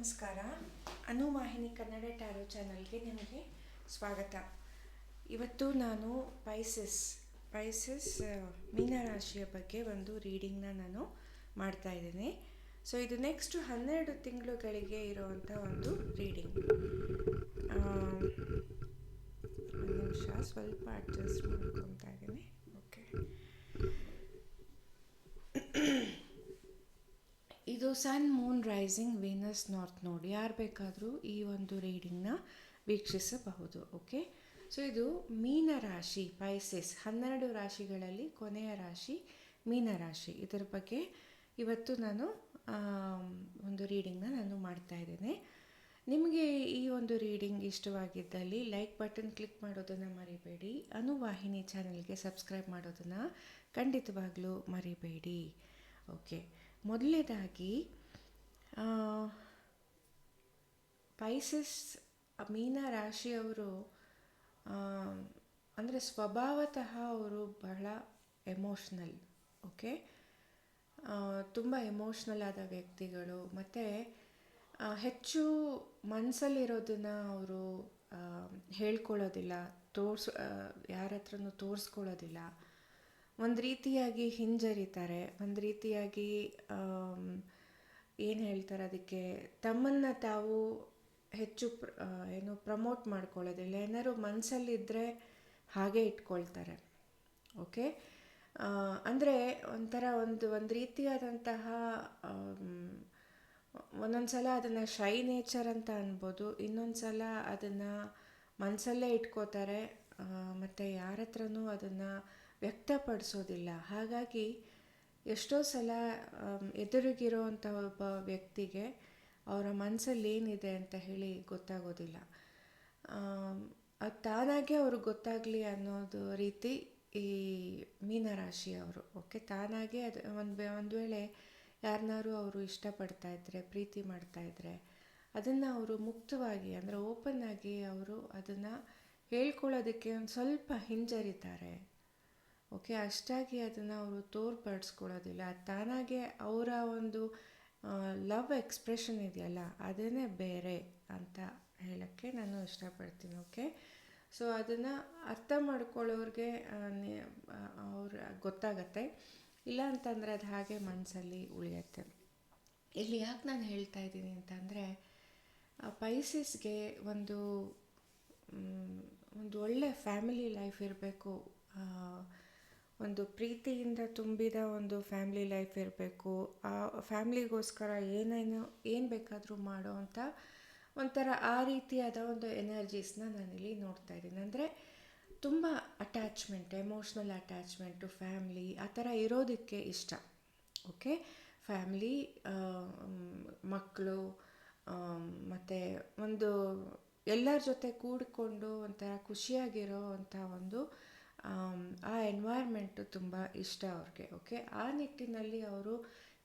ನಮಸ್ಕಾರ. ಅನುವಾಹಿನಿ ಕನ್ನಡ ಟ್ಯಾರೋ ಚಾನಲ್ಗೆ ನಿಮಗೆ ಸ್ವಾಗತ. ಇವತ್ತು ನಾನು ಪೈಸಸ್ ಪೈಸಸ್ ಮೀನರಾಶಿಯ ಬಗ್ಗೆ ಒಂದು ರೀಡಿಂಗ್ನ ನಾನು ಮಾಡ್ತಾ ಇದ್ದೀನಿ. ಸೊ ಇದು ನೆಕ್ಸ್ಟ್ ಹನ್ನೆರಡು ತಿಂಗಳುಗಳಿಗೆ ಇರುವಂಥ ಒಂದು ರೀಡಿಂಗ್ ಒಂದು ನಿಮಿಷ, ಸ್ವಲ್ಪ ಅಡ್ಜಸ್ಟ್ ಮಾಡ್ಕೊತಾ ಇದ್ದೀನಿ ಓಕೆ ಇದು sun moon rising Venus north node. ಯಾರು ಬೇಕಾದರೂ ಈ ಒಂದು ರೀಡಿಂಗ್ನ ವೀಕ್ಷಿಸಬಹುದು, ಓಕೆ? ಸೊ, ಇದು ಮೀನ ರಾಶಿ ಪೈಸೆಸ್ ಹನ್ನೆರಡು ರಾಶಿಗಳಲ್ಲಿ ಕೊನೆಯ ರಾಶಿ ಮೀನ ರಾಶಿ. ಇದರ ಬಗ್ಗೆ ಇವತ್ತು ನಾನು ಒಂದು ರೀಡಿಂಗ್ನ ನಾನು ಮಾಡ್ತಾ ಇದ್ದೇನೆ. ನಿಮಗೆ ಈ ಒಂದು ರೀಡಿಂಗ್ ಇಷ್ಟವಾಗಿದ್ದಲ್ಲಿ ಲೈಕ್ ಬಟನ್ ಕ್ಲಿಕ್ ಮಾಡೋದನ್ನು ಮರಿಬೇಡಿ. ಅನುವಾಹಿನಿ ಚಾನಲ್ಗೆ ಸಬ್ಸ್ಕ್ರೈಬ್ ಮಾಡೋದನ್ನು ಖಂಡಿತವಾಗ್ಲೂ ಮರಿಬೇಡಿ, ಓಕೆ? ಮೊದಲನೇದಾಗಿ ಪೈಸಸ್ ಮೀನ ರಾಶಿಯವರು ಅಂದರೆ ಸ್ವಭಾವತಃ ಅವರು ಬಹಳ ಎಮೋಷ್ನಲ್ ಓಕೆ ತುಂಬ ಎಮೋಷ್ನಲ್ ಆದ ವ್ಯಕ್ತಿಗಳು. ಮತ್ತು ಹೆಚ್ಚು ಮನಸ್ಸಲ್ಲಿರೋದನ್ನು ಅವರು ಹೇಳ್ಕೊಳ್ಳೋದಿಲ್ಲ, ತೋರ್ಸ್ ಯಾರ ಹತ್ರನೂ ತೋರಿಸ್ಕೊಳ್ಳೋದಿಲ್ಲ. ಒಂದು ರೀತಿಯಾಗಿ ಹಿಂಜರಿತಾರೆ, ಒಂದು ರೀತಿಯಾಗಿ ಏನು ಹೇಳ್ತಾರೆ ಅದಕ್ಕೆ, ತಮ್ಮನ್ನು ತಾವು ಹೆಚ್ಚು ಪ್ರ ಏನು ಪ್ರಮೋಟ್ ಮಾಡ್ಕೊಳ್ಳೋದಿಲ್ಲ, ಏನಾದ್ರು ಮನಸ್ಸಲ್ಲಿದ್ದರೆ ಹಾಗೆ ಇಟ್ಕೊಳ್ತಾರೆ, ಓಕೆ? ಅಂದರೆ ಒಂಥರ ಒಂದು ಒಂದು ರೀತಿಯಾದಂತಹ ಒಂದೊಂದು ಸಲ ಅದನ್ನು ಶೈ ನೇಚರ್ ಅಂತ ಅನ್ಬೋದು ಇನ್ನೊಂದು ಸಲ ಅದನ್ನು ಮನಸ್ಸಲ್ಲೇ ಇಟ್ಕೋತಾರೆ ಮತ್ತು ಯಾರ ಹತ್ರನೂ ಅದನ್ನು ವ್ಯಕ್ತಪಡಿಸೋದಿಲ್ಲ. ಹಾಗಾಗಿ ಎಷ್ಟೋ ಸಲ ಎದುರಿಗಿರುವಂಥ ಒಬ್ಬ ವ್ಯಕ್ತಿಗೆ ಅವರ ಮನಸ್ಸಲ್ಲಿ ಏನಿದೆ ಅಂತ ಹೇಳಿ ಗೊತ್ತಾಗೋದಿಲ್ಲ. ಅದು ತಾನಾಗೆ ಅವ್ರಿಗೆ ಗೊತ್ತಾಗಲಿ ಅನ್ನೋದು ರೀತಿ ಈ ಮೀನರಾಶಿಯವರು ಓಕೆ? ತಾನಾಗೆ ಅದು ಒಂದು ಒಂದು ವೇಳೆ ಯಾರನ್ನಾರು ಅವರು ಇಷ್ಟಪಡ್ತಾ ಇದ್ದರೆ ಪ್ರೀತಿ ಮಾಡ್ತಾ ಇದ್ದರೆ ಅದನ್ನು ಅವರು ಮುಕ್ತವಾಗಿ, ಅಂದರೆ ಓಪನ್ ಆಗಿ ಅವರು ಅದನ್ನು ಹೇಳ್ಕೊಳ್ಳೋದಕ್ಕೆ ಒಂದು ಸ್ವಲ್ಪ ಹಿಂಜರಿತಾರೆ. ಓಕೆ, ಅಷ್ಟಾಗಿ ಅದನ್ನು ಅವರು ತೋರ್ಪಡಿಸ್ಕೊಳ್ಳೋದಿಲ್ಲ. ತಾನಾಗೆ ಅವರ ಒಂದು ಲವ್ ಎಕ್ಸ್ಪ್ರೆಷನ್ ಇದೆಯಲ್ಲ ಅದೇ ಬೇರೆ ಅಂತ ಹೇಳೋಕ್ಕೆ ನಾನು ಇಷ್ಟಪಡ್ತೀನಿ, ಓಕೆ? ಸೊ ಅದನ್ನು ಅರ್ಥ ಮಾಡ್ಕೊಳ್ಳೋರಿಗೆ ಅವ್ರ, ಗೊತ್ತಾಗತ್ತೆ. ಇಲ್ಲ ಅಂತಂದರೆ ಅದು ಹಾಗೆ ಮನಸ್ಸಲ್ಲಿ ಉಳಿಯತ್ತೆ. ಇಲ್ಲಿ ಯಾಕೆ ನಾನು ಹೇಳ್ತಾ ಇದ್ದೀನಿ ಅಂತಂದರೆ ಪೈಸಸ್ಗೆ ಒಂದು ಒಂದು ಒಳ್ಳೆ ಫ್ಯಾಮಿಲಿ ಲೈಫ್ ಇರಬೇಕು ಒಂದು ಪ್ರೀತಿಯಿಂದ ತುಂಬಿದ ಒಂದು ಫ್ಯಾಮಿಲಿ ಲೈಫ್ ಇರಬೇಕು. ಆ ಫ್ಯಾಮ್ಲಿಗೋಸ್ಕರ ಏನೇನು, ಏನು ಬೇಕಾದರೂ ಮಾಡೋ ಅಂಥ ಒಂಥರ ಆ ರೀತಿಯಾದ ಒಂದು ಎನರ್ಜೀಸ್ನ ನಾನಿಲ್ಲಿ ನೋಡ್ತಾ ಇದ್ದೀನಿ. ಅಂದರೆ ತುಂಬ ಅಟ್ಯಾಚ್ಮೆಂಟ್ ಎಮೋಷ್ನಲ್ ಅಟ್ಯಾಚ್ಮೆಂಟು ಫ್ಯಾಮ್ಲಿ ಆ ಥರ ಇರೋದಕ್ಕೆ ಇಷ್ಟ. ಓಕೆ ಫ್ಯಾಮ್ಲಿ ಮಕ್ಕಳು ಮತ್ತು ಒಂದು ಎಲ್ಲರ ಜೊತೆ ಕೂಡಿಕೊಂಡು ಒಂಥರ ಖುಷಿಯಾಗಿರೋ ಅಂಥ ಒಂದು ಆ ಎನ್ವೈರ್ಮೆಂಟು ತುಂಬ ಇಷ್ಟ ಅವ್ರಿಗೆ ಓಕೆ ಆ ನಿಟ್ಟಿನಲ್ಲಿ ಅವರು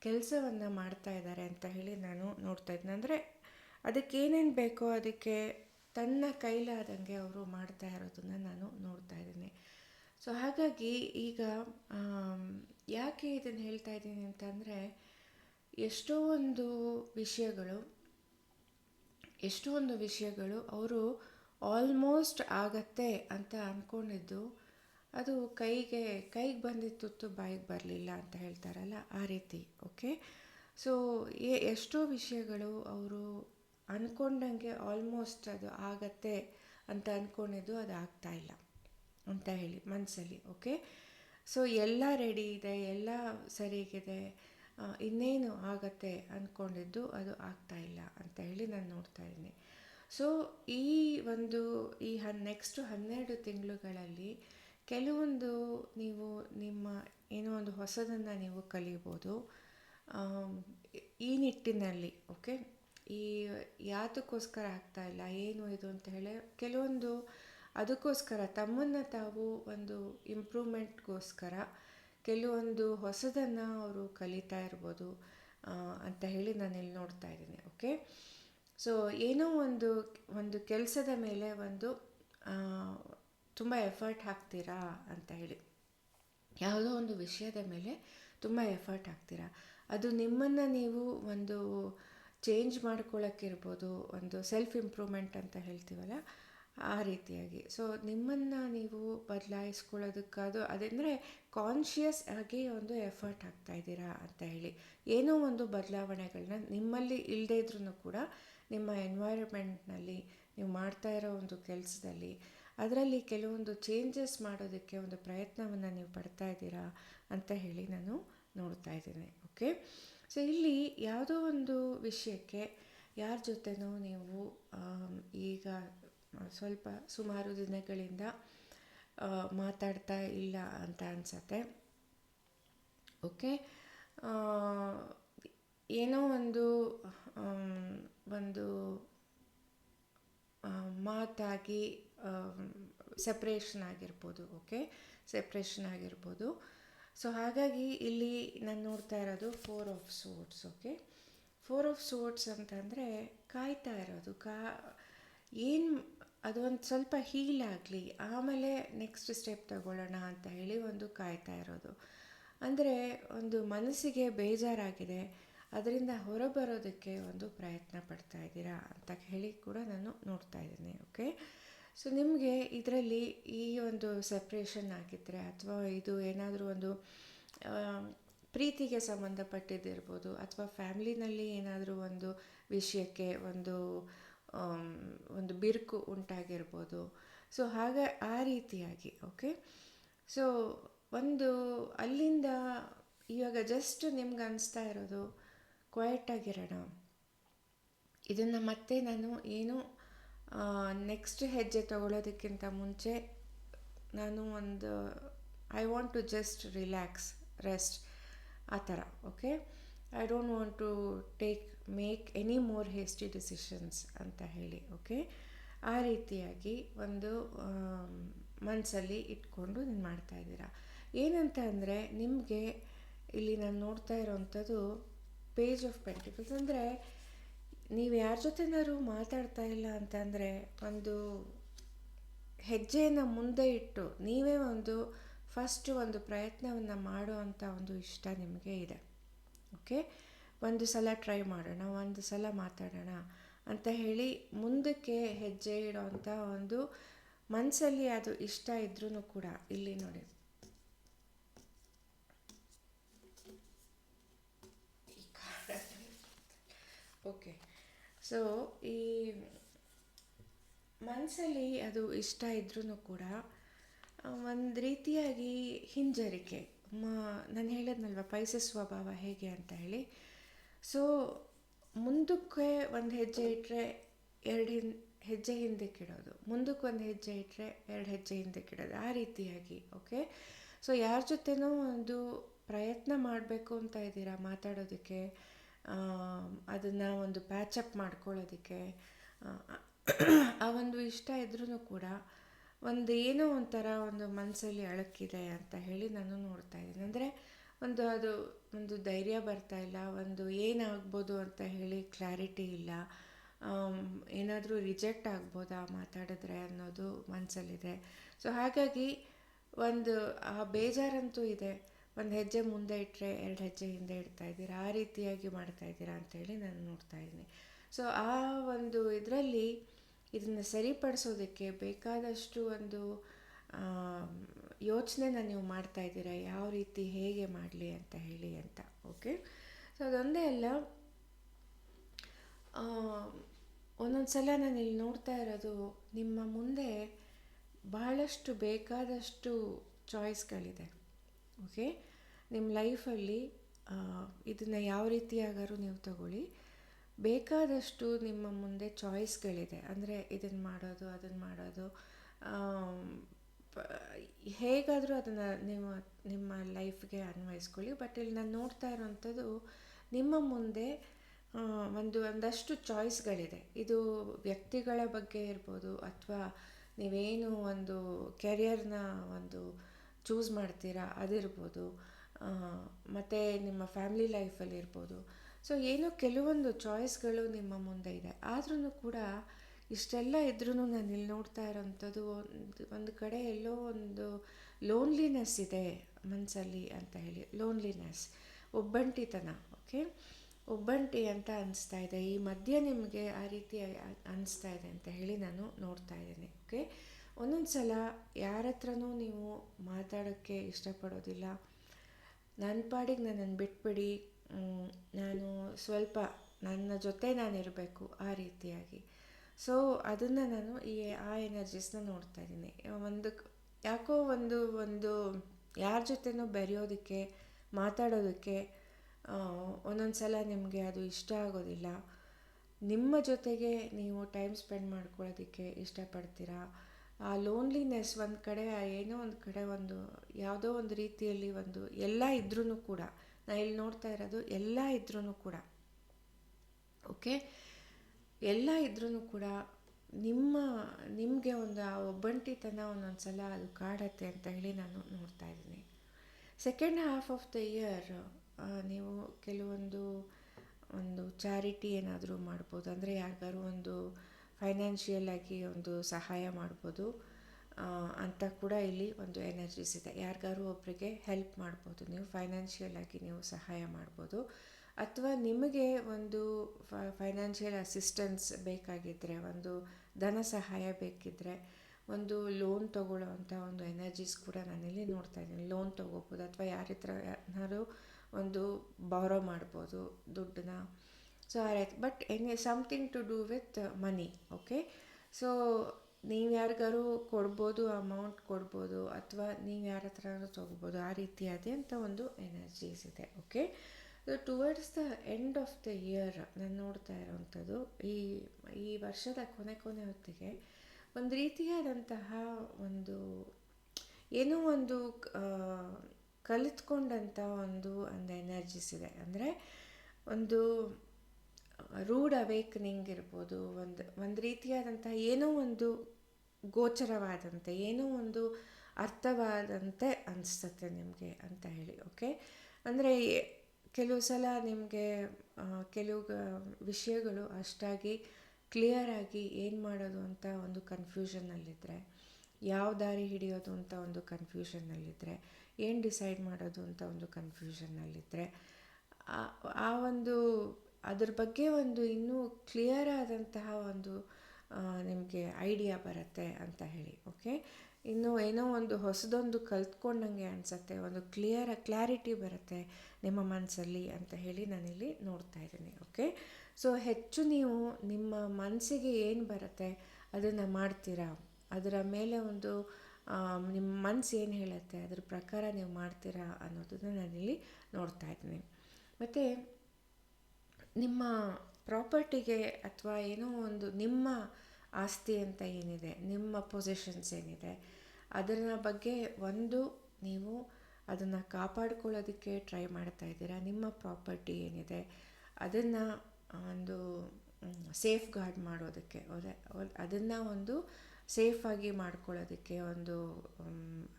ಕೆಲಸವನ್ನು ಮಾಡ್ತಾ ಇದ್ದಾರೆ ಅಂತ ಹೇಳಿ ನಾನು ನೋಡ್ತಾ ಇದ್ದೀನಿ ಅಂದರೆ ಅದಕ್ಕೆ ಏನೇನು ಬೇಕೋ ಅದಕ್ಕೆ ತನ್ನ ಕೈಲಾದಂಗೆ ಅವರು ಮಾಡ್ತಾ ಇರೋದನ್ನು ನಾನು ನೋಡ್ತಾ ಇದ್ದೀನಿ. ಸೊ ಹಾಗಾಗಿ ಈಗ ಯಾಕೆ ಇದನ್ನು ಹೇಳ್ತಾ ಇದ್ದೀನಿ ಅಂತಂದರೆ ಎಷ್ಟೋ ಒಂದು ವಿಷಯಗಳು, ಎಷ್ಟೋ ಒಂದು ವಿಷಯಗಳು ಅವರು ಆಲ್ಮೋಸ್ಟ್ ಆಗತ್ತೆ ಅಂತ ಅಂದ್ಕೊಂಡಿದ್ದು ಅದು ಕೈಗೆ ಕೈಗೆ ಬಂದಿದ್ದ ತುತ್ತು ಬಾಯಿಗೆ ಬರಲಿಲ್ಲ ಅಂತ ಹೇಳ್ತಾರಲ್ಲ ಆ ರೀತಿ ಓಕೆ ಸೊ ಎಷ್ಟೋ ವಿಷಯಗಳು ಅವರು ಅಂದ್ಕೊಂಡಂಗೆ ಆಲ್ಮೋಸ್ಟ್ ಅದು ಆಗತ್ತೆ ಅಂತ ಅಂದ್ಕೊಂಡಿದ್ದು ಅದು ಆಗ್ತಾ ಇಲ್ಲ ಅಂತ ಹೇಳಿ ಮನಸ್ಸಲ್ಲಿ ಓಕೆ ಸೊ ಎಲ್ಲ ರೆಡಿ ಇದೆ, ಎಲ್ಲ ಸರಿಗಿದೆ ಇನ್ನೇನು ಆಗತ್ತೆ ಅಂದ್ಕೊಂಡಿದ್ದು ಅದು ಆಗ್ತಾ ಇಲ್ಲ ಅಂತ ಹೇಳಿ ನಾನು ನೋಡ್ತಾ ಇದ್ದೀನಿ. ಸೊ ಈ ಒಂದು, ಈ ಹನ್ ನೆಕ್ಸ್ಟ್ ಹನ್ನೆರಡು ತಿಂಗಳುಗಳಲ್ಲಿ ಕೆಲವೊಂದು ನೀವು ನಿಮ್ಮ ಏನೋ ಒಂದು ಹೊಸದನ್ನು ನೀವು ಕಲಿಬೋದು. ಈ ನಿಟ್ಟಿನಲ್ಲಿ, ಓಕೆ? ಈ ಯಾತಕ್ಕೋಸ್ಕರ ಆಗ್ತಾ ಇಲ್ಲ, ಏನು ಇದು ಅಂತ ಹೇಳಿ ಕೆಲವೊಂದು ಅದಕ್ಕೋಸ್ಕರ, ತಮ್ಮನ್ನು ತಾವು ಒಂದು ಇಂಪ್ರೂವ್ಮೆಂಟ್ಗೋಸ್ಕರ ಕೆಲವೊಂದು ಹೊಸದನ್ನು ಅವರು ಕಲಿತಾ ಇರ್ಬೋದು ಅಂತ ಹೇಳಿ ನಾನು ಇಲ್ಲಿ ನೋಡ್ತಾ ಇದ್ದೀನಿ, ಓಕೆ? ಸೊ ಏನೋ ಒಂದು ಒಂದು ಕೆಲಸದ ಮೇಲೆ ಒಂದು ತುಂಬ ಎಫರ್ಟ್ ಹಾಕ್ತೀರಾ ಅಂತ ಹೇಳಿ. ಯಾವುದೋ ಒಂದು ವಿಷಯದ ಮೇಲೆ ತುಂಬ ಎಫರ್ಟ್ ಹಾಕ್ತೀರಾ? ಅದು ನಿಮ್ಮನ್ನು ನೀವು ಒಂದು ಚೇಂಜ್ ಮಾಡ್ಕೊಳ್ಳೋಕ್ಕಿರ್ಬೋದು ಒಂದು ಸೆಲ್ಫ್ ಇಂಪ್ರೂವ್ಮೆಂಟ್ ಅಂತ ಹೇಳ್ತೀವಲ್ಲ, ಆ ರೀತಿಯಾಗಿ. ಸೊ ನಿಮ್ಮನ್ನು ನೀವು ಬದಲಾಯಿಸ್ಕೊಳ್ಳೋದಕ್ಕಾದು ಅದಂದರೆ ಕಾನ್ಷಿಯಸ್ ಆಗಿ ಒಂದು ಎಫರ್ಟ್ ಹಾಕ್ತಾ ಇದ್ದೀರಾ ಅಂತ ಹೇಳಿ. ಏನೋ ಒಂದು ಬದಲಾವಣೆಗಳನ್ನ ನಿಮ್ಮಲ್ಲಿ ಇಲ್ಲದೇ ಇದ್ರೂ ಕೂಡ ನಿಮ್ಮ ಎನ್ವೈರನ್ಮೆಂಟ್ನಲ್ಲಿ ನೀವು ಮಾಡ್ತಾ ಇರೋ ಒಂದು ಕೆಲಸದಲ್ಲಿ ಅದರಲ್ಲಿ ಕೆಲವೊಂದು ಚೇಂಜಸ್ ಮಾಡೋದಕ್ಕೆ ಒಂದು ಪ್ರಯತ್ನವನ್ನು ನೀವು ಪಡ್ತಾ ಇದ್ದೀರಾ ಅಂತ ಹೇಳಿ ನಾನು ನೋಡ್ತಾ ಇದ್ದೇನೆ ಓಕೆ ಸೊ ಇಲ್ಲಿ ಯಾವುದೋ ಒಂದು ವಿಷಯಕ್ಕೆ ಯಾರ ಜೊತೆನೋ ನೀವು ಈಗ ಸ್ವಲ್ಪ ಸುಮಾರು ದಿನಗಳಿಂದ ಮಾತಾಡ್ತಾ ಇಲ್ಲ ಅಂತ ಅನಿಸತ್ತೆ ಓಕೆ ಏನೋ ಒಂದು ಒಂದು ಮಾತಾಗಿ ಸಪ್ರೇಷನ್ ಆಗಿರ್ಬೋದು ಓಕೆ ಸೆಪ್ರೇಷನ್ ಆಗಿರ್ಬೋದು. ಸೊ ಹಾಗಾಗಿ ಇಲ್ಲಿ ನಾನು ನೋಡ್ತಾ ಇರೋದು four of swords okay four of swords ಅಂತಂದರೆ ಕಾಯ್ತಾ ಇರೋದು. ಕಾ, ಏನು, ಅದೊಂದು ಸ್ವಲ್ಪ ಹೀಲ್ ಆಗಲಿ, ಆಮೇಲೆ ನೆಕ್ಸ್ಟ್ ಸ್ಟೆಪ್ ತಗೊಳ್ಳೋಣ ಅಂತ ಹೇಳಿ ಒಂದು ಕಾಯ್ತಾ ಇರೋದು. ಅಂದರೆ ಒಂದು ಮನಸ್ಸಿಗೆ ಬೇಜಾರಾಗಿದೆ. ಅದರಿಂದ ಹೊರಬರೋದಕ್ಕೆ ಒಂದು ಪ್ರಯತ್ನ ಪಡ್ತಾ ಇದ್ದೀರಾ ಅಂತ ಹೇಳಿ ಕೂಡ ನಾನು ನೋಡ್ತಾ ಇದ್ದೀನಿ ಓಕೆ ಸೊ ನಿಮಗೆ ಇದರಲ್ಲಿ ಈ ಒಂದು ಸೆಪ್ರೇಷನ್ ಆಗಿದ್ದರೆ ಅಥವಾ ಇದು ಏನಾದರೂ ಒಂದು ಪ್ರೀತಿಗೆ ಸಂಬಂಧಪಟ್ಟಿದ್ದಿರ್ಬೋದು ಅಥವಾ ಫ್ಯಾಮ್ಲಿನಲ್ಲಿ ಏನಾದರೂ ಒಂದು ವಿಷಯಕ್ಕೆ ಒಂದು ಒಂದು ಬಿರುಕು ಉಂಟಾಗಿರ್ಬೋದು. ಸೊ ಹಾಗೆ, ಆ ರೀತಿಯಾಗಿ ಓಕೆ ಸೊ ಒಂದು ಅಲ್ಲಿಂದ ಇವಾಗ ಜಸ್ಟ್ ನಿಮ್ಗೆ ಅನಿಸ್ತಾ ಇರೋದು ಕ್ವೈಟಾಗಿರೋಣ ಇದನ್ನು ಮತ್ತೆ ನಾನು ಏನು ನೆಕ್ಸ್ಟ್ ಹೆಜ್ಜೆ ತಗೊಳ್ಳೋದಕ್ಕಿಂತ ಮುಂಚೆ ನಾನು ಒಂದು I want to just relax rest ಆ ಥರ okay I don't want to take make any more hasty decisions ಅಂತ ಹೇಳಿ ಓಕೆ ಆ ರೀತಿಯಾಗಿ ಒಂದು ಮನಸ್ಸಲ್ಲಿ ಇಟ್ಕೊಂಡು ನೀವು ಮಾಡ್ತಾ ಇದ್ದೀರಾ. ಏನಂತ ಅಂದರೆ, ನಿಮಗೆ ಇಲ್ಲಿ ನಾನು ನೋಡ್ತಾ ಇರೋವಂಥದ್ದು ಪೇಜ್ ಆಫ್ ಪೆಂಟಿಕಲ್ಸ್ ಅಂದರೆ ನೀವು ಯಾರ ಜೊತೆನಾದ್ರು ಮಾತಾಡ್ತಾ ಇಲ್ಲ ಅಂತಂದರೆ ಒಂದು ಹೆಜ್ಜೆಯನ್ನು ಮುಂದೆ ಇಟ್ಟು ನೀವೇ ಒಂದು ಫಸ್ಟ್ ಒಂದು ಪ್ರಯತ್ನವನ್ನು ಮಾಡೋ ಅಂಥ ಒಂದು ಇಷ್ಟ ನಿಮಗೆ ಇದೆ. ಓಕೆ ಒಂದು ಸಲ ಟ್ರೈ ಮಾಡೋಣ, ಒಂದು ಸಲ ಮಾತಾಡೋಣ ಅಂತ ಹೇಳಿ ಮುಂದಕ್ಕೆ ಹೆಜ್ಜೆ ಇಡೋವಂಥ ಒಂದು ಮನಸ್ಸಲ್ಲಿ ಅದು ಇಷ್ಟ ಇದ್ರೂ ಕೂಡ ಇಲ್ಲಿ ನೋಡಿ. ಓಕೆ. ಸೊ ಈ ಮನಸ್ಸಲ್ಲಿ ಅದು ಇಷ್ಟ ಇದ್ರೂ ಕೂಡ ಒಂದು ರೀತಿಯಾಗಿ ಹಿಂಜರಿಕೆ. ಮ, ನಾನು ಹೇಳಿದ್ನಲ್ವ, ಪೈಸೆ ಸ್ವಭಾವ ಹೇಗೆ ಅಂತ ಹೇಳಿ. ಸೊ ಮುಂದಕ್ಕೆ ಒಂದು ಹೆಜ್ಜೆ ಇಟ್ಟರೆ ಎರಡು ಹಿನ್, ಹೆಜ್ಜೆ ಹಿಂದೆ ಕಿಡೋದು. ಮುಂದಕ್ಕೆ ಒಂದು ಹೆಜ್ಜೆ ಇಟ್ಟರೆ ಎರಡು ಹೆಜ್ಜೆ ಹಿಂದೆ ಕಿಡೋದು. ಆ ರೀತಿಯಾಗಿ, ಓಕೆ? ಸೊ ಯಾರ ಜೊತೆನೂ ಒಂದು ಪ್ರಯತ್ನ ಮಾಡಬೇಕು ಅಂತ ಇದ್ದೀರಾ ಮಾತಾಡೋದಕ್ಕೆ? ಅದನ್ನು ಒಂದು ಪ್ಯಾಚಪ್ ಮಾಡ್ಕೊಳ್ಳೋದಕ್ಕೆ, ಆ ಒಂದು ಇಷ್ಟ ಇದ್ರೂ ಕೂಡ ಒಂದು ಏನೋ ಒಂಥರ ಒಂದು ಮನಸ್ಸಲ್ಲಿ ಅಳಕಿದೆ ಅಂತ ಹೇಳಿ ನಾನು ನೋಡ್ತಾ ಇದ್ದೀನಿ. ಅಂದರೆ ಒಂದು ಅದು ಒಂದು ಧೈರ್ಯ ಬರ್ತಾ ಇಲ್ಲ, ಒಂದು ಏನಾಗ್ಬೋದು ಅಂತ ಹೇಳಿ ಕ್ಲಾರಿಟಿ ಇಲ್ಲ ಏನಾದರೂ ರಿಜೆಕ್ಟ್ ಆಗ್ಬೋದಾ ಮಾತಾಡಿದ್ರೆ ಅನ್ನೋದು ಮನಸ್ಸಲ್ಲಿದೆ ಸೊ ಹಾಗಾಗಿ ಒಂದು ಆ ಬೇಜಾರಂತೂ ಇದೆ. ಒಂದು ಹೆಜ್ಜೆ ಮುಂದೆ ಇಟ್ಟರೆ ಎರಡು ಹೆಜ್ಜೆ ಹಿಂದೆ ಇಡ್ತಾ ಇದ್ದೀರಾ? ಆ ರೀತಿಯಾಗಿ ಮಾಡ್ತಾ ಇದ್ದೀರಾ ಅಂತೇಳಿ ನಾನು ನೋಡ್ತಾ ಇದ್ದೀನಿ. ಸೊ ಆ ಒಂದು ಇದರಲ್ಲಿ ಇದನ್ನು ಸರಿಪಡಿಸೋದಕ್ಕೆ ಬೇಕಾದಷ್ಟು ಒಂದು ಯೋಚನೆನ ನೀವು ಮಾಡ್ತಾ ಇದ್ದೀರಾ? ಯಾವ ರೀತಿ ಹೇಗೆ ಮಾಡಲಿ ಅಂತ ಹೇಳಿ ಅಂತ ಓಕೆ ಸೊ ಅದೊಂದೇ ಅಲ್ಲ ಒಂದೊಂದು ಸಲ ನಾನು ಇಲ್ಲಿ ನೋಡ್ತಾ ಇರೋದು ನಿಮ್ಮ ಮುಂದೆ ಬಹಳಷ್ಟು ಬೇಕಾದಷ್ಟು ಚಾಯ್ಸ್ಗಳಿದೆ ಓಕೆ? ನಿಮ್ಮ ಲೈಫಲ್ಲಿ ಇದನ್ನು ಯಾವ ರೀತಿಯಾಗಾರು ನೀವು ತಗೊಳ್ಳಿ. ಬೇಕಾದಷ್ಟು ನಿಮ್ಮ ಮುಂದೆ ಚಾಯ್ಸ್ಗಳಿದೆ. ಅಂದರೆ ಇದನ್ನು ಮಾಡೋದು ಅದನ್ನು ಮಾಡೋದು ಹೇಗಾದರೂ ಅದನ್ನು ನೀವು ನಿಮ್ಮ ಲೈಫ್ಗೆ ಅನ್ವಯಿಸ್ಕೊಳ್ಳಿ. ಬಟ್ ಇಲ್ಲಿ ನಾನು ನೋಡ್ತಾ ಇರೋವಂಥದ್ದು, ನಿಮ್ಮ ಮುಂದೆ ಒಂದು, ಒಂದಷ್ಟು ಚಾಯ್ಸ್ಗಳಿದೆ. ಇದು ವ್ಯಕ್ತಿಗಳ ಬಗ್ಗೆ ಇರ್ಬೋದು, ಅಥವಾ ನೀವೇನು ಒಂದು ಕೆರಿಯರ್ನ ಒಂದು ಚೂಸ್ ಮಾಡ್ತೀರಾ ಅದಿರ್ಬೋದು. ಮತ್ತು ನಿಮ್ಮ ಫ್ಯಾಮ್ಲಿ ಲೈಫಲ್ಲಿ ಇರ್ಬೋದು. ಸೊ ಏನೋ ಕೆಲವೊಂದು ಚಾಯ್ಸ್ಗಳು ನಿಮ್ಮ ಮುಂದೆ ಇದೆ. ಆದ್ರೂ ಕೂಡ ಇಷ್ಟೆಲ್ಲ ಇದ್ರೂ ನಾನು ಇಲ್ಲಿ ನೋಡ್ತಾ ಇರೋವಂಥದ್ದು ಒಂದು ಒಂದು ಕಡೆ ಎಲ್ಲೋ ಒಂದು ಲೋನ್ಲಿನೆಸ್ ಇದೆ ಮನಸ್ಸಲ್ಲಿ ಅಂತ ಹೇಳಿ. ಲೋನ್ಲಿನೆಸ್ ಒಬ್ಬಂಟಿತನ ಓಕೆ ಒಬ್ಬಂಟಿ ಅಂತ ಅನಿಸ್ತಾ ಇದೆ. ಈ ಮಧ್ಯೆ ನಿಮಗೆ ಆ ರೀತಿ ಅನಿಸ್ತಾ ಇದೆ ಅಂತ ಹೇಳಿ ನಾನು ನೋಡ್ತಾ ಇದ್ದೀನಿ ಓಕೆ ಒಂದೊಂದು ಸಲ ಯಾರ ಹತ್ರನೂ ನೀವು ಮಾತಾಡೋಕ್ಕೆ ಇಷ್ಟಪಡೋದಿಲ್ಲ. ನನ್ನ ಪಾಡಿಗೆ ನನ್ನನ್ನು ಬಿಟ್ಬಿಡಿ. ನಾನು ಸ್ವಲ್ಪ ನನ್ನ ಜೊತೆ ನಾನು ಇರಬೇಕು ಆ ರೀತಿಯಾಗಿ. ಸೊ ಅದನ್ನು ನಾನು ಈ ಆ ಎನರ್ಜೀಸ್ನ ನೋಡ್ತಾ ಇದ್ದೀನಿ. ಒಂದು ಯಾಕೋ ಒಂದು ಒಂದು ಯಾರ ಜೊತೆನೂ ಬೆರೆಯೋದಕ್ಕೆ, ಮಾತಾಡೋದಕ್ಕೆ ಒಂದೊಂದು ಸಲ ನಿಮಗೆ ಅದು ಇಷ್ಟ ಆಗೋದಿಲ್ಲ. ನಿಮ್ಮ ಜೊತೆಗೆ ನೀವು ಟೈಮ್ ಸ್ಪೆಂಡ್ ಮಾಡ್ಕೊಳ್ಳೋದಕ್ಕೆ ಇಷ್ಟಪಡ್ತೀರಾ? ಆ ಲೋನ್ಲಿನೆಸ್ ಒಂದು ಕಡೆ ಏನೋ ಒಂದು ಕಡೆ ಒಂದು, ಯಾವುದೋ ಒಂದು ರೀತಿಯಲ್ಲಿ ಒಂದು ಎಲ್ಲ ಇದ್ರೂ ಕೂಡ, ನಾ ಇಲ್ಲಿ ನೋಡ್ತಾ ಇರೋದು ಎಲ್ಲ ಇದ್ರೂ ಕೂಡ ಓಕೆ ಎಲ್ಲ ಇದ್ರೂ ಕೂಡ ನಿಮ್ಮ, ನಿಮಗೆ ಒಂದು ಆ ಒಬ್ಬಂಟಿತನ ಒಂದೊಂದು ಸಲ ಅದು ಕಾಡತ್ತೆ ಅಂತ ಹೇಳಿ ನಾನು ನೋಡ್ತಾ ಇದ್ದೀನಿ. Second half of the year ನೀವು ಕೆಲವೊಂದು, ಒಂದು ಚಾರಿಟಿ ಏನಾದರೂ ಮಾಡ್ಬೋದು, ಅಂದರೆ ಯಾರಿಗಾರು ಒಂದು ಫೈನಾನ್ಷಿಯಲ್ ಆಗಿ ಒಂದು ಸಹಾಯ ಮಾಡ್ಬೋದು ಅಂತ ಕೂಡ ಇಲ್ಲಿ ಒಂದು ಎನರ್ಜೀಸ್ ಇದೆ. ಯಾರಿಗಾರು ಒಬ್ಬರಿಗೆ ಹೆಲ್ಪ್ ಮಾಡ್ಬೋದು, ನೀವು ಫೈನಾನ್ಷಿಯಲ್ ಆಗಿ ನೀವು ಸಹಾಯ ಮಾಡ್ಬೋದು. ಅಥವಾ ನಿಮಗೆ ಒಂದು ಫೈನಾನ್ಷಿಯಲ್ ಅಸಿಸ್ಟೆನ್ಸ್ ಬೇಕಾಗಿದ್ದರೆ ಒಂದು ಧನ ಸಹಾಯ ಬೇಕಿದ್ದರೆ ಒಂದು ಲೋನ್ ತಗೊಳ್ಳೋ ಅಂಥ ಒಂದು ಎನರ್ಜೀಸ್ ಕೂಡ ನಾನಿಲ್ಲಿ ನೋಡ್ತಾ ಇದ್ದೀನಿ. ಲೋನ್ ತೊಗೋಬೋದು, ಅಥವಾ ಯಾರ ಹತ್ರ ಒಂದು ಬಾರೋ ಮಾಡ್ಬೋದು, ದುಡ್ಡನ್ನ ಸೊ ಆ ರೀತಿ but any something to do with money okay so ನೀವು ಯಾರಿಗಾರು ಕೊಡ್ಬೋದು ಅಮೌಂಟ್ ಕೊಡ್ಬೋದು, ಅಥವಾ ನೀವು ಯಾರ ಹತ್ರ ತೊಗೋಬೋದು, ಆ ರೀತಿಯಾದಂಥ ಒಂದು ಎನರ್ಜೀಸ್ ಇದೆ okay towards the end of the year ನಾನು ನೋಡ್ತಾ ಇರೋವಂಥದ್ದು ಈ ಈ ವರ್ಷದ ಕೊನೆ ಕೊನೆ ಹೊತ್ತಿಗೆ ಒಂದು ರೀತಿಯಾದಂತಹ ಒಂದು, ಏನೋ ಒಂದು ಕಲಿತ್ಕೊಂಡಂಥ ಒಂದು ಒಂದು ಎನರ್ಜೀಸ್ ಇದೆ. ಅಂದರೆ ಒಂದು ರೂಡ್ ಅವೇಕ್ನಿಂಗ್ ಇರ್ಬೋದು ಒಂದು ಒಂದು ರೀತಿಯಾದಂತಹ ಏನೋ ಒಂದು ಗೋಚರವಾದಂತೆ, ಏನೋ ಒಂದು ಅರ್ಥವಾದಂತೆ ಅನಿಸ್ತತೆ ನಿಮಗೆ ಅಂತ ಹೇಳಿ, ಓಕೆ? ಅಂದರೆ ಕೆಲವು ಸಲ ನಿಮಗೆ ಕೆಲವು ವಿಷಯಗಳು ಅಷ್ಟಾಗಿ ಕ್ಲಿಯರಾಗಿ ಏನು ಮಾಡೋದು ಅಂತ ಒಂದು ಕನ್ಫ್ಯೂಷನ್ನಲ್ಲಿದ್ದರೆ ಯಾವ ದಾರಿ ಹಿಡಿಯೋದು ಅಂತ ಒಂದು ಕನ್ಫ್ಯೂಷನ್ನಲ್ಲಿದ್ದರೆ ಏನು ಡಿಸೈಡ್ ಮಾಡೋದು ಅಂತ ಒಂದು ಕನ್ಫ್ಯೂಷನ್ನಲ್ಲಿದ್ದರೆ ಆ- ಆ ಒಂದು ಅದ್ರ ಬಗ್ಗೆ ಒಂದು ಇನ್ನೂ ಕ್ಲಿಯರ್ ಆದಂತಹ ಒಂದು ನಿಮಗೆ ಐಡಿಯಾ ಬರುತ್ತೆ ಅಂತ ಹೇಳಿ ಓಕೆ ಇನ್ನು ಏನೋ ಒಂದು ಹೊಸದೊಂದು ಕಲ್ತ್ಕೊಂಡಂಗೆ ಅನಿಸತ್ತೆ, ಒಂದು ಕ್ಲಿಯರ್ ಕ್ಲಾರಿಟಿ ಬರುತ್ತೆ ನಿಮ್ಮ ಮನಸ್ಸಲ್ಲಿ ಅಂತ ಹೇಳಿ ನಾನಿಲ್ಲಿ ನೋಡ್ತಾ ಇದ್ದೀನಿ ಓಕೆ ಸೊ ಹೆಚ್ಚು ನೀವು ನಿಮ್ಮ ಮನಸ್ಸಿಗೆ ಏನು ಬರುತ್ತೆ ಅದನ್ನು ಮಾಡ್ತೀರಾ? ಅದರ ಮೇಲೆ ಒಂದು ನಿಮ್ಮ ಮನಸ್ಸು ಏನು ಹೇಳುತ್ತೆ, ಅದ್ರ ಪ್ರಕಾರ ನೀವು ಮಾಡ್ತೀರಾ ಅನ್ನೋದನ್ನು ನಾನಿಲ್ಲಿ ನೋಡ್ತಾ ಇದ್ದೀನಿ. ಮತ್ತು ನಿಮ್ಮ ಪ್ರಾಪರ್ಟಿಗೆ ಅಥವಾ ಏನೋ ಒಂದು ನಿಮ್ಮ ಆಸ್ತಿ ಅಂತ ಏನಿದೆ, ನಿಮ್ಮ ಪೊಸಿಷನ್ಸ್ ಏನಿದೆ ಅದರ ಬಗ್ಗೆ ಒಂದು ನೀವು ಅದನ್ನು ಕಾಪಾಡ್ಕೊಳ್ಳೋದಕ್ಕೆ ಟ್ರೈ ಮಾಡ್ತಾ ಇದ್ದೀರಾ, ನಿಮ್ಮ ಪ್ರಾಪರ್ಟಿ ಏನಿದೆ, ಅದನ್ನು ಒಂದು ಸೇಫ್ ಗಾರ್ಡ್ ಮಾಡೋದಕ್ಕೆ ಅದನ್ನು ಒಂದು ಸೇಫಾಗಿ ಮಾಡ್ಕೊಳ್ಳೋದಕ್ಕೆ ಒಂದು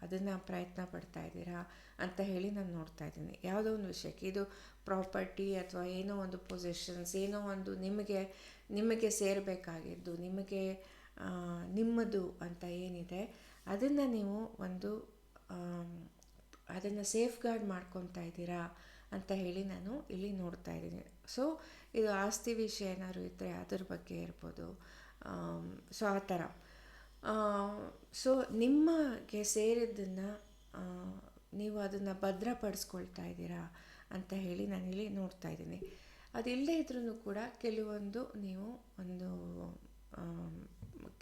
ಅದನ್ನು ಪ್ರಯತ್ನ ಪಡ್ತಾ ಇದ್ದೀರಾ ಅಂತ ಹೇಳಿ ನಾನು ನೋಡ್ತಾ ಇದ್ದೀನಿ. ಯಾವುದೋ ಒಂದು ವಿಷಯಕ್ಕೆ ಇದು ಪ್ರಾಪರ್ಟಿ ಅಥವಾ ಏನೋ ಒಂದು ಪೊಸಿಷನ್ಸ್, ಏನೋ ಒಂದು ನಿಮಗೆ ನಿಮಗೆ ಸೇರಬೇಕಾಗಿದ್ದು, ನಿಮಗೆ ನಿಮ್ಮದು ಅಂತ ಏನಿದೆ, ಅದನ್ನು ನೀವು ಒಂದು ಅದನ್ನು ಸೇಫ್ ಗಾರ್ಡ್ ಮಾಡ್ಕೊತಾ ಇದ್ದೀರಾ ಅಂತ ಹೇಳಿ ನಾನು ಇಲ್ಲಿ ನೋಡ್ತಾ ಇದ್ದೀನಿ. ಸೊ, ಇದು ಆಸ್ತಿ ವಿಷಯ ಏನಾದ್ರು ಇದ್ದರೆ ಅದ್ರ ಬಗ್ಗೆ ಇರ್ಬೋದು. ಸೊ, ಆ ಥರ. ಸೊ ನಿಮಗೆ ಸೇರಿದ್ದನ್ನು ನೀವು ಅದನ್ನು ಭದ್ರಪಡಿಸ್ಕೊಳ್ತಾ ಇದ್ದೀರಾ ಅಂತ ಹೇಳಿ ನಾನಿಲ್ಲಿ ನೋಡ್ತಾ ಇದ್ದೀನಿ. ಅದಿಲ್ಲದೇ ಇದ್ರೂ ಕೂಡ ಕೆಲವೊಂದು ನೀವು ಒಂದು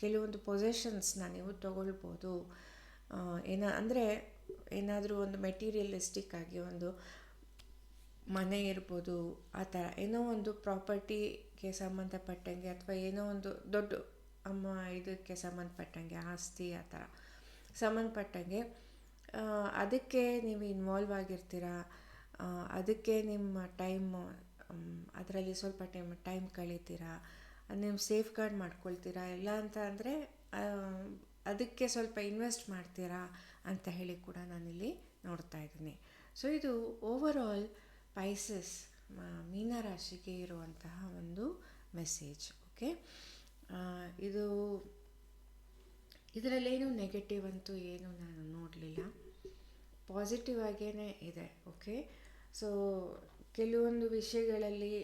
ಕೆಲವೊಂದು ಪೊಸೆಷನ್ಸ್ನ ನೀವು ತಗೊಳ್ಬೋದು. ಏನ, ಅಂದರೆ ಏನಾದರೂ ಒಂದು ಮೆಟೀರಿಯಲಿಸ್ಟಿಕ್ ಆಗಿ ಒಂದು ಮನೆ ಇರ್ಬೋದು, ಆ ಥರ ಏನೋ ಒಂದು ಪ್ರಾಪರ್ಟಿಗೆ ಸಂಬಂಧಪಟ್ಟಂಗೆ ಅಥವಾ ಏನೋ ಒಂದು ದೊಡ್ಡ ಅಮ್ಮ ಇದಕ್ಕೆ ಸಂಬಂಧಪಟ್ಟಂಗೆ, ಆಸ್ತಿ ಆ ಥರ ಸಂಬಂಧಪಟ್ಟಂಗೆ ಅದಕ್ಕೆ ನೀವು ಇನ್ವಾಲ್ವ್ ಆಗಿರ್ತೀರಾ? ಅದಕ್ಕೆ ನಿಮ್ಮ ಟೈಮ್ ಅದರಲ್ಲಿ ಸ್ವಲ್ಪ ಟೈಮ್ ಟೈಮ್ ಕಳೀತೀರಾ? ನೀವು ಸೇಫ್ ಗಾರ್ಡ್ ಮಾಡ್ಕೊಳ್ತೀರಾ? ಇಲ್ಲ ಅಂತ ಅಂದರೆ ಅದಕ್ಕೆ ಸ್ವಲ್ಪ ಇನ್ವೆಸ್ಟ್ ಮಾಡ್ತೀರಾ ಅಂತ ಹೇಳಿ ಕೂಡ ನಾನಿಲ್ಲಿ ನೋಡ್ತಾ ಇದ್ದೀನಿ. ಸೊ ಇದು ಓವರ್ ಆಲ್ ಪೈಸಸ್ ಮೀನರಾಶಿಗೆ ಇರುವಂತಹ ಒಂದು ಮೆಸೇಜ್ ಓಕೆ ಇದು, ಇದರಲ್ಲೇನು ನೆಗೆಟಿವ್ ಅಂತೂ ಏನು ನಾನು ನೋಡಲಿಲ್ಲ. ಪಾಸಿಟಿವ್ ಆಗೇ ಇದೆ ಓಕೆ ಸೊ ಕೆಲವೊಂದು ವಿಷಯಗಳಲ್ಲಿ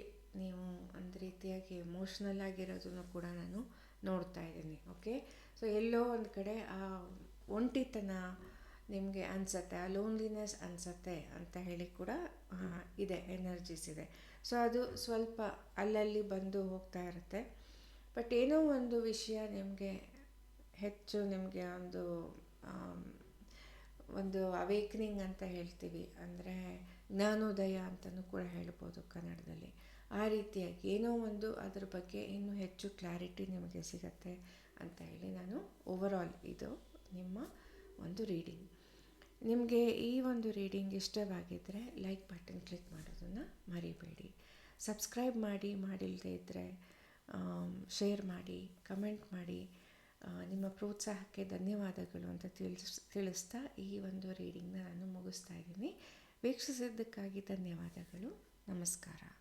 ನೀವು ಒಂದು ರೀತಿಯಾಗಿ ಎಮೋಷ್ನಲ್ ಆಗಿರೋದನ್ನು ಕೂಡ ನಾನು ನೋಡ್ತಾ ಇದ್ದೀನಿ ಓಕೆ ಸೊ ಎಲ್ಲೋ ಒಂದು ಕಡೆ ಆ ಒಂಟಿತನ ನಿಮಗೆ ಅನಿಸತ್ತೆ, ಆ ಲೋನ್ಲಿನೆಸ್ ಅನಿಸತ್ತೆ ಅಂತ ಹೇಳಿ ಕೂಡ ಇದೆ ಎನರ್ಜೀಸ್ ಇದೆ. ಸೊ ಅದು ಸ್ವಲ್ಪ ಅಲ್ಲಲ್ಲಿ ಬಂದು ಹೋಗ್ತಾ ಇರುತ್ತೆ. ಬಟ್ ಏನೋ ಒಂದು ವಿಷಯ ನಿಮಗೆ ಹೆಚ್ಚು ನಿಮಗೆ ಒಂದು ಒಂದು ಅವೇಕ್ನಿಂಗ್ ಅಂತ ಹೇಳ್ತೀವಿ. ಅಂದರೆ ಜ್ಞಾನೋದಯ ಅಂತಲೂ ಕೂಡ ಹೇಳ್ಬೋದು ಕನ್ನಡದಲ್ಲಿ. ಆ ರೀತಿಯಾಗಿ ಏನೋ ಒಂದು ಅದ್ರ ಬಗ್ಗೆ ಇನ್ನೂ ಹೆಚ್ಚು ಕ್ಲಾರಿಟಿ ನಿಮಗೆ ಸಿಗತ್ತೆ ಅಂತ ಹೇಳಿ ನಾನು ಓವರಾಲ್ ಇದು ನಿಮ್ಮ ಒಂದು ರೀಡಿಂಗ್ ನಿಮಗೆ ಈ ಒಂದು ರೀಡಿಂಗ್ ಇಷ್ಟವಾಗಿದ್ದರೆ ಲೈಕ್ ಬಟನ್ ಕ್ಲಿಕ್ ಮಾಡೋದನ್ನು ಮರಿಬೇಡಿ. ಸಬ್ಸ್ಕ್ರೈಬ್ ಮಾಡಿ ಮಾಡಿಲ್ಲದೆ ಇದ್ದರೆ ಶೇರ್ ಮಾಡಿ ಕಮೆಂಟ್ ಮಾಡಿ ನಿಮ್ಮ ಪ್ರೋತ್ಸಾಹಕ್ಕೆ ಧನ್ಯವಾದಗಳು ಅಂತ ತಿಳಿಸ್, ತಿಳಿಸ್ತಾ ಈ ಒಂದು ರೀಡಿಂಗ್ನ ನಾನು ಮುಗಿಸ್ತಾ ಇದ್ದೀನಿ. ವೀಕ್ಷಿಸಿದ್ದಕ್ಕಾಗಿ ಧನ್ಯವಾದಗಳು. ನಮಸ್ಕಾರ.